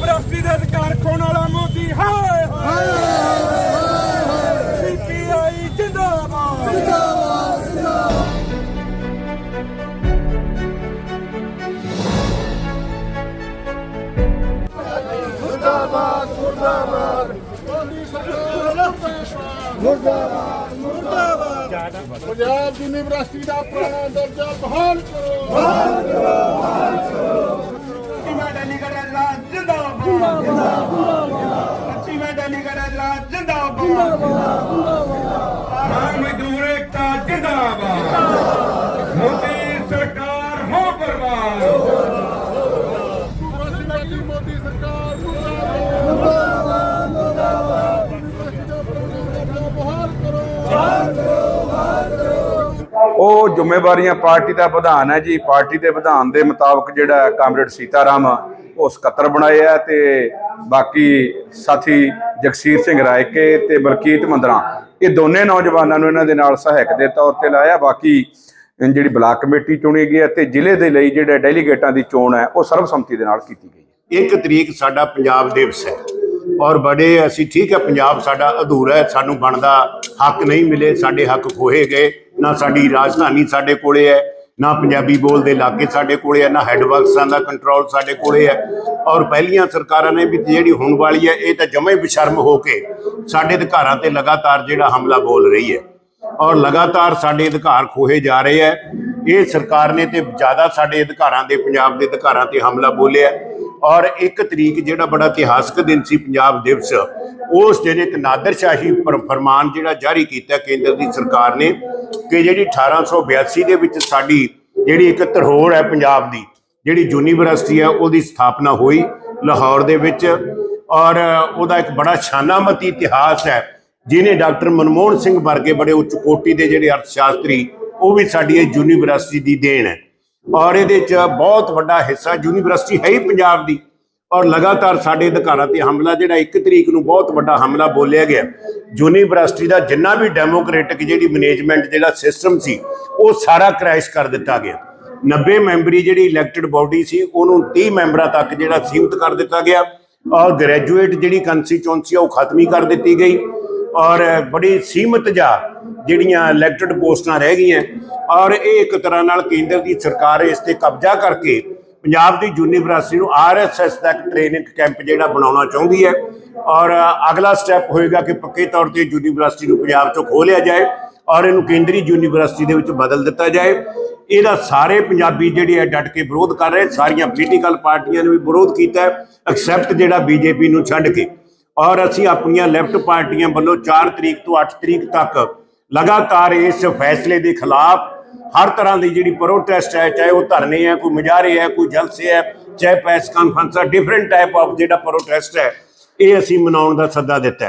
University ਦੇ ਅਧਿਕਾਰ ਖੋਣ ਵਾਲਾ ਮੋਦੀ, ਹਾਏ ਹਾਏ ਸੀਪੀਆਈ ਜਿੰਦਾਬਾਦ। ਪੰਜਾਬ ਯੂਨੀਵਰਸਿਟੀ ਦਾ ਪੁਰਾਣਾ ਦਰਜਾ ਬਹਾਲ ਕਰੋ। ਪੱਚੀਵਾਂ ਡੈਲੀਗੇਟ ਅਜਲਾਸ ਜਿੰਦਾਬਾਦ ਪੱਚੀਵਾਂ ਡੈਲੀਗੇਟ ਅਜਲਾਸ ਜਿੰਦਾਬਾਦ ਕਿਸਾਨ ਮਜ਼ਦੂਰ ਏਕਤਾ ਜਿੰਦਾਬਾਦ। ਮੋਦੀ ਸਰਕਾਰ ਹੋ ਬਰਬਾਦ। ਯੂਨੀਵਰਸਿਟੀ ਮੋਦੀ ਸਰਕਾਰ ਮੁਰਦਾਬਾਦ ਮੁਰਦਾਬਾਦ ਯੂਨੀਵਰਸਿਟੀ ਦਾ ਪੁਰਾਣਾ ਦਰਜਾ ਬਹਾਲ ਕਰੋ ਉਹ ਜ਼ਿੰਮੇਵਾਰੀਆਂ ਪਾਰਟੀ ਦਾ ਵਿਧਾਨ ਹੈ ਜੀ। ਪਾਰਟੀ ਦੇ ਵਿਧਾਨ ਦੇ ਮੁਤਾਬਕ ਜਿਹੜਾ ਕਾਮਰੇਡ ਸੀਤਾਰਾਮ ਉਹ ਸਕੱਤਰ ਬਣਾਏ ਆ ਤੇ ਬਾਕੀ ਸਾਥੀ ਜਗਸੀਰ ਸਿੰਘ ਰਾਇਕੇ ਤੇ ਬਲਕੀਤ ਮੰਦਰਾ, ਇਹ ਦੋਨੇ ਨੌਜਵਾਨਾਂ ਨੂੰ ਇਹਨਾਂ ਦੇ ਨਾਲ ਸਹਾਇਕ ਦੇ ਤੌਰ ਤੇ ਲਾਇਆ। ਬਾਕੀ ਜਿਹੜੀ ਬਲਾਕ ਕਮੇਟੀ ਚੁਣੀ ਗਈ ਹੈ ਤੇ ਜ਼ਿਲ੍ਹੇ ਦੇ ਲਈ ਜਿਹੜੇ ਡੈਲੀਗੇਟਾਂ ਦੀ ਚੋਣ ਹੈ, ਉਹ ਸਰਬਸੰਮਤੀ ਦੇ ਨਾਲ ਕੀਤੀ ਗਈ ਹੈ। ਇੱਕ ਤਰੀਕ ਸਾਡਾ ਪੰਜਾਬ ਦਿਵਸ ਹੈ ਔਰ ਬੜੇ ਅਸੀਂ ਠੀਕ ਹੈ, ਪੰਜਾਬ ਸਾਡਾ ਅਧੂਰਾ ਹੈ, ਸਾਨੂੰ ਬਣਦਾ ਹੱਕ ਨਹੀਂ ਮਿਲੇ, ਸਾਡੇ ਹੱਕ ਖੋਹੇ ਗਏ, ਨਾ ਸਾਡੀ ਰਾਜਧਾਨੀ ਸਾਡੇ ਕੋਲੇ ਹੈ ਨਾ ਪੰਜਾਬੀ ਬੋਲਦੇ ਇਲਾਕੇ ਸਾਡੇ ਕੋਲੇ ਆ, ਨਾ ਹੈੱਡਵਰਕਸਾਂ ਦਾ ਕੰਟਰੋਲ ਸਾਡੇ ਕੋਲੇ ਆ। ਔਰ ਪਹਿਲੀਆਂ ਸਰਕਾਰਾਂ ਨੇ ਵੀ ਜਿਹੜੀ ਹੁਣ ਵਾਲੀ ਹੈ ਇਹ ਤਾਂ ਜਮੇ ਬੇਸ਼ਰਮ ਹੋ ਕੇ ਸਾਡੇ ਅਧਿਕਾਰਾਂ ਤੇ ਲਗਾਤਾਰ ਜਿਹੜਾ ਹਮਲਾ ਬੋਲ ਰਹੀ ਹੈ। ਔਰ ਲਗਾਤਾਰ ਸਾਡੇ ਅਧਿਕਾਰ ਖੋਹੇ ਜਾ ਰਹੇ ਹੈ ਇਹ ਸਰਕਾਰ ਨੇ ਤੇ ਜ਼ਿਆਦਾ ਸਾਡੇ ਅਧਿਕਾਰਾਂ ਦੇ ਪੰਜਾਬ ਦੇ ਅਧਿਕਾਰਾਂ ਤੇ ਹਮਲਾ ਬੋਲਿਆ ਔਰ ਇੱਕ ਤਰੀਕ ਜਿਹੜਾ ਬੜਾ ਇਤਿਹਾਸਕ ਦਿਨ ਸੀ, ਪੰਜਾਬ ਦਿਵਸ, ਉਸ ਦਿਨ ਇੱਕ ਨਾਦਰਸ਼ਾਹੀ ਫਰ- ਫਰਮਾਨ ਜਿਹੜਾ ਜਾਰੀ ਕੀਤਾ ਕੇਂਦਰ ਦੀ ਸਰਕਾਰ ਨੇ ਕਿ ਜਿਹੜੀ 1882 ਦੇ ਵਿੱਚ ਸਾਡੀ ਜਿਹੜੀ ਇੱਕ ਧਰੋਹਰ ਹੈ ਪੰਜਾਬ ਦੀ, ਜਿਹੜੀ ਯੂਨੀਵਰਸਿਟੀ ਹੈ, ਉਹਦੀ ਸਥਾਪਨਾ ਹੋਈ ਲਾਹੌਰ ਦੇ ਵਿੱਚ। ਔਰ ਉਹਦਾ ਇੱਕ ਬੜਾ ਸ਼ਾਨਾਮਤੀ ਇਤਿਹਾਸ ਹੈ ਜਿਨੇ ਡਾਕਟਰ ਮਨਮੋਹਨ ਸਿੰਘ ਵਰਗੇ ਬੜੇ ਉੱਚ ਕੋਟੀ ਦੇ ਜਿਹੜੇ ਅਰਥ ਸ਼ਾਸਤਰੀ ਉਹ ਵੀ ਸਾਡੀ ਇਹ ਯੂਨੀਵਰਸਿਟੀ ਦੀ ਦੇਣ ਹੈ। ਔਰ ਇਹਦੇ ਚ ਬਹੁਤ ਵੱਡਾ ਹਿੱਸਾ ਯੂਨੀਵਰਸਿਟੀ ਹੈ ਹੀ ਪੰਜਾਬ ਦੀ। ਔਰ ਲਗਾਤਾਰ ਸਾਡੇ ਅਧਿਕਾਰਾਂ ਤੇ ਹਮਲਾ ਜਿਹੜਾ ਇੱਕ ਤਰੀਕ ਨੂੰ ਬਹੁਤ ਵੱਡਾ ਹਮਲਾ ਬੋਲਿਆ ਗਿਆ। ਯੂਨੀਵਰਸਿਟੀ ਦਾ ਜਿੰਨਾ ਵੀ ਡੈਮੋਕ੍ਰੈਟਿਕ ਜਿਹੜੀ ਮੈਨੇਜਮੈਂਟ ਜਿਹੜਾ ਸਿਸਟਮ ਸੀ, ਉਹ ਸਾਰਾ ਕ੍ਰੈਸ਼ ਕਰ ਦਿੱਤਾ ਗਿਆ। 90 ਮੈਂਬਰੀ ਜਿਹੜੀ ਇਲੈਕਟਿਡ ਬਾਡੀ ਸੀ, ਉਹਨੂੰ 30 ਮੈਂਬਰਾਂ ਤੱਕ ਜਿਹੜਾ ਸੀਮਿਤ ਕਰ ਦਿੱਤਾ ਗਿਆ। ਔਰ ਗ੍ਰੈਜੂਏਟ ਜਿਹੜੀ ਕੰਸਟੀਚੁਐਂਸੀ ਆ, ਉਹ ਖਤਮ ਹੀ ਕਰ ਦਿੱਤੀ ਗਈ। ਔਰ ਬੜੀ ਸੀਮਤ ਜਾ ਜਿਹੜੀਆਂ ਇਲੈਕਟਡ ਪੋਸਟਾਂ ਰਹਿ ਗਈਆਂ। ਔਰ ਇਹ ਇੱਕ ਤਰ੍ਹਾਂ ਨਾਲ ਕੇਂਦਰ ਦੀ ਸਰਕਾਰ ਇਸ ਤੇ ਕਬਜ਼ਾ ਕਰਕੇ ਪੰਜਾਬ ਦੀ ਯੂਨੀਵਰਸਿਟੀ ਨੂੰ ਆਰਐਸਐਸ ਦਾ ਇੱਕ ਟ੍ਰੇਨਿੰਗ ਕੈਂਪ ਜਿਹੜਾ ਬਣਾਉਣਾ ਚਾਹੁੰਦੀ ਹੈ। ਔਰ ਅਗਲਾ ਸਟੈਪ ਹੋਏਗਾ ਕਿ ਪੱਕੇ ਤੌਰ ਤੇ ਯੂਨੀਵਰਸਿਟੀ ਨੂੰ ਪੰਜਾਬ ਚੋਂ ਖੋਹ ਜਾਏ ਔਰ ਇਹਨੂੰ ਕੇਂਦਰੀ ਯੂਨੀਵਰਸਿਟੀ ਦੇ ਵਿੱਚ ਬਦਲ ਦਿੱਤਾ ਜਾਏ। ਇਹਦਾ ਸਾਰੇ ਪੰਜਾਬੀ ਜਿਹੜੇ ਆ ਡਟ ਕੇ ਵਿਰੋਧ ਕਰ ਰਹੇ, ਸਾਰੀਆਂ ਪੋਲੀਟੀਕਲ ਪਾਰਟੀਆਂ ਨੇ ਵੀ ਵਿਰੋਧ ਕੀਤਾ ਹੈ ਐਕਸੈਪਟ ਜਿਹੜਾ ਬੀਜੇਪੀ ਨੂੰ ਛੱਡ ਕੇ। ਔਰ ਅਸੀਂ ਆਪਣੀਆਂ ਲੈਫਟ ਪਾਰਟੀਆਂ ਵੱਲੋਂ 4 ਤਰੀਕ ਤੋਂ 8 ਤਰੀਕ ਤੱਕ ਲਗਾਤਾਰ ਇਸ ਫੈਸਲੇ ਦੇ ਖਿਲਾਫ ਹਰ ਤਰ੍ਹਾਂ ਦੀ ਜਿਹੜੀ ਪ੍ਰੋਟੈਸਟ ਹੈ, ਚਾਹੇ ਉਹ ਧਰਨੇ ਹੈ, ਕੋਈ ਮੁਜ਼ਾਹਰੇ ਹੈ, ਕੋਈ ਜਲਸੇ ਹੈ, ਚਾਹੇ ਪ੍ਰੈਸ ਕਾਨਫਰੰਸ ਹੈ ਡਿਫਰੈਂਟ ਟਾਈਪ ਆਫ ਜਿਹੜਾ ਪ੍ਰੋਟੈਸਟ ਹੈ, ਇਹ ਅਸੀਂ ਮਨਾਉਣ ਦਾ ਸੱਦਾ ਦਿੱਤਾ